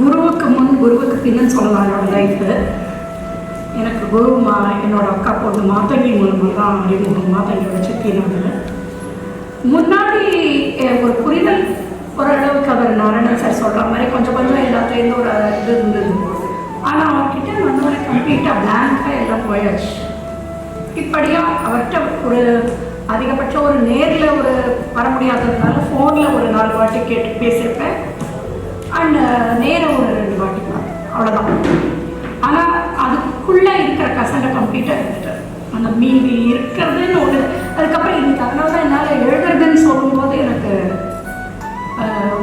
குருவுக்கு முன் குருவுக்கு பின்னு சொல்லலாம் என்னோட லைஃப்பு எனக்கு குரு மா என்னோட அக்கா பொண்ணு மாத்தங்கி மூலமாக தான் அறிமுகம் மாத்தங்கியோட சித்தினாங்க முன்னாடி ஒரு புரிதல் ஓரளவுக்கு அவர் நாராயணன் சார் சொல்கிற மாதிரி கொஞ்சம் கொஞ்சம் எல்லாத்துலேருந்து ஒரு இது இருந்தது. ஆனால் அவர்கிட்ட வந்தவரை கம்ப்ளீட்டாக பிளாங்காக எல்லாம் போயாச்சு. இப்படியாக அவர்கிட்ட ஒரு அதிகபட்சம் ஒரு நேரில் ஒரு வர முடியாததுனால ஃபோனில் ஒரு நாலு வாட்டி கேட்டு பேசியிருப்பேன். அண்ட் நேரம் ஒரு ரெண்டு வாட்டி பார்த்தேன் அவ்வளோதான் ஆனால் அதுக்குள்ளே இருக்கிற கசண்டை கம்ப்ளீட்டாக இருந்துட்டு அந்த மீதி இருக்கிறதுன்னு ஒன்று அதுக்கப்புறம் இன்னைக்கு அதனால தான் என்னால் எழுதுறதுன்னு சொல்லும்போது எனக்கு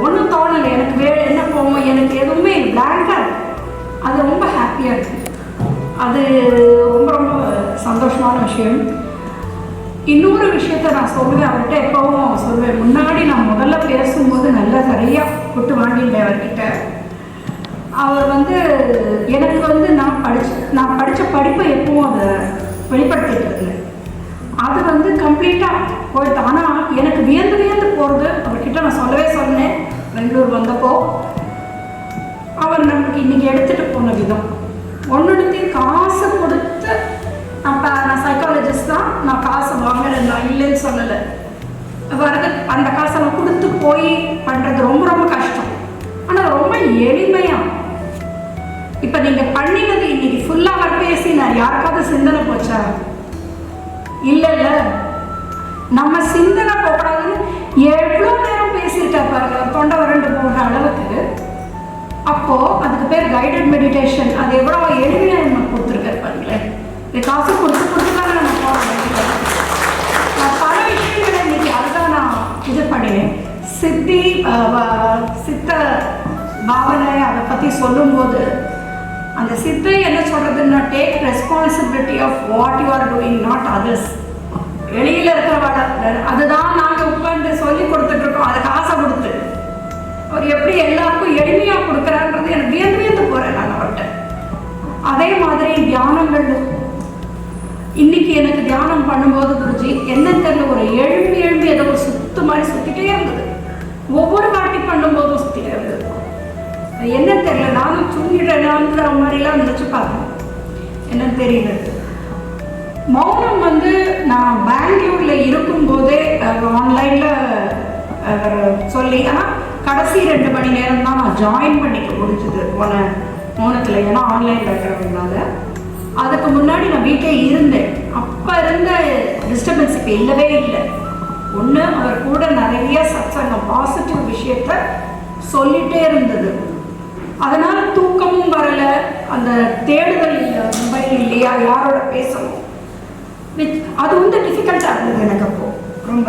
ஒன்றும் தோணலை. எனக்கு வே என்ன போவோம் எனக்கு எதுவுமே பிளாங்காக அது ரொம்ப ஹாப்பியாக இருக்குது அது ரொம்ப ரொம்ப சந்தோஷமான விஷயம். இன்னொரு விஷயத்த நான் சொல்லுவேன் அவர்கிட்ட எப்பவும் சொல்லுவேன். முன்னாடி நான் முதல்ல பேசும்போது நல்லா சரியாக விட்டு வாங்கிட்டேன் அவர்கிட்ட. அவர் வந்து எனக்கு வந்து நான் படிச்ச நான் படித்த படிப்பை எப்பவும் அதை வெளிப்படுத்திட்டு இருந்தேன் அது வந்து கம்ப்ளீட்டாக போயிடுது. ஆனால் எனக்கு வியந்து வியந்து போகிறது அவர்கிட்ட நான் சொல்லவே சொன்னேன். பெங்களூர் வந்தப்போ அவர் நமக்கு இன்றைக்கி எடுத்துகிட்டு போன விதம். ஒன்றுத்தையும் காசு கொடுத்து நான் நான் சைக்காலஜிஸ்ட் தான். நான் காசு வாங்கலை நான் இல்லைன்னு சொல்லலை. வரது அந்த காசை சிந்தனை போச்சா? இல்லை இல்லை நம்ம சிந்தனை போகக்கூடாதுன்னு எவ்வளோ நேரம் பேசியிருக்கா பாருங்க தொண்டை வறண்டு போகிற அளவுக்கு. அப்போ அதுக்கு பேர் கைடட் மெடிடேஷன் அது எவ்வளோ எளிமையாக நம்ம கொடுத்துருக்காரு பாருங்களேன். இது காசு கொடுத்து கொடுத்து நம்ம போகிறோம் நான் பல விஷயங்களை இன்னைக்கு அதுதான் நான் இது பண்ணினேன். சித்தி சித்த பாவனை அதை பற்றி சொல்லும்போது அந்த சித்தை என்ன சொல்கிறதுன்னா take responsibility of what you are doing not others வெளியில் இருக்கிறவங்க அதுதான் நாங்கள் உட்காந்து சொல்லி கொடுத்துட்ருக்கோம் அதுக்கு ஆசை கொடுத்து. அவர் எப்படி எல்லாருக்கும் எளிமையாக கொடுக்குறான்றது எனக்கு வியந்து வியந்து போகிறேன் நான் அவர்கிட்ட. அதே மாதிரி தியானங்கள் இன்னைக்கு எனக்கு தியானம் பண்ணும்போது குருஜி என்ன தெரியல ஒரு எழும்பி எழும்பி ஏதோ ஒரு சுத்து மாதிரி சுத்திட்டே இருந்தது. ஒவ்வொரு வாட்டி பண்ணும்போதும் சுத்திட்டே இருந்தது. என்னன்னு என்ன தெரியல நானும் தூங்கிடலான்ற மாதிரிலாம் நினச்சி பார்த்தேன். என்னன்னு தெரியல. மௌனம் வந்து நான் பெங்களூர்ல இருக்கும்போதே ஆன்லைனில் சொல்லி ஆனால் கடைசி ரெண்டு மணி நேரம் தான் நான் ஜாயின் பண்ணிக்க முடிஞ்சது போன மௌனத்தில். ஏன்னா ஆன்லைனில் இருக்கிறதுனால. அதுக்கு முன்னாடி நான் வீட்டே இருந்தேன். அப்போ இருந்த டிஸ்டர்பன்ஸ் இப்போ இல்லவே இல்லை. ஒன்று அவர் கூட நிறைய சத்சங்கம் பாசிட்டிவ் விஷயத்த சொல்லிட்டே இருந்தது. அதனால தூக்கமும் வரல. அந்த தேடுதல் இல்லை மொபைல் இல்லையா? யாரோட பேசணும்? அது வந்து டிஃபிகல்ட்டாக இருந்தது எனக்கு அப்போ ரொம்ப.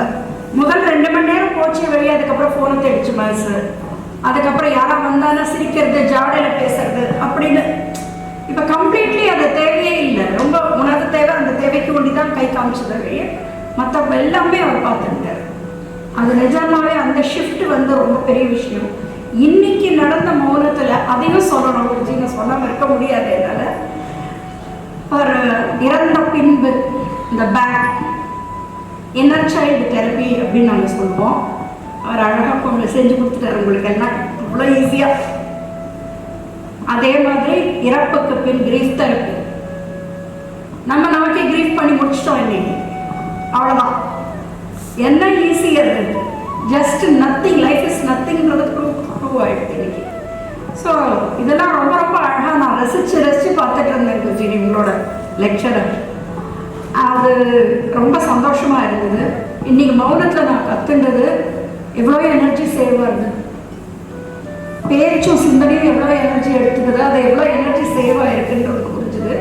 முதல் ரெண்டு மணி நேரம் போச்சு வெளியே அதுக்கப்புறம் ஃபோனை தேடிச்சு மனசு அதுக்கப்புறம் யாரா வந்தானா சிரிக்கிறது ஜாடையில் பேசுறது அப்படின்னு. இப்போ கம்ப்ளீட்லி அது தேவையே இல்லை. ரொம்ப உனக்கு தேவை அந்த தேவைக்கு ஒண்டி தான் கை காமிச்சது வெளியே. மற்ற எல்லாமே அவர் பார்த்துட்டார் அது நிஜமாவே அந்த ஷிஃப்ட் வந்து ரொம்ப பெரிய விஷயம். இன்னைக்கு நடந்த மௌனத்தில் அதையும் சொல்லணும். குருஜி நான் சொல்லாமல் இருக்க முடியாது என்னால். ஒரு இறந்த பின்பு இந்த பேக் இன்னர் சைல்டு தெரப்பி அப்படின்னு நாங்கள் சொல்லுவோம். அவர் அழகாக கொஞ்சம் செஞ்சு கொடுத்துட்டாரு உங்களுக்கு. எல்லாம் இவ்வளோ ஈஸியாக அதே மாதிரி இறப்புக்கு பின் கிரீஃப் தெரப்பி நம்ம நமக்கே கிரீஃப் பண்ணி முடிச்சிட்டோம் இன்னைக்கு. அவ்வளோதான் என்ன ஈஸியர் ஜஸ்ட் நத்திங் இன்னைக்கு ஸோ இதெல்லாம் ரொம்ப ரொம்ப அழகாக நான் ரசித்து ரசித்து பார்த்துட்டு இருந்தேன் குஜினி உங்களோட லெக்சரை அது ரொம்ப சந்தோஷமாக இருந்தது. இன்னைக்கு மௌனத்தில் நான் கற்றுண்டது எவ்வளோ எனர்ஜி சேவ் ஆகுது பேச்சும் சிந்தனையும் எவ்வளோ எனர்ஜி எடுத்துக்குது அது எவ்வளோ எனர்ஜி சேவ் ஆகிருக்குன்றது புரிஞ்சுது.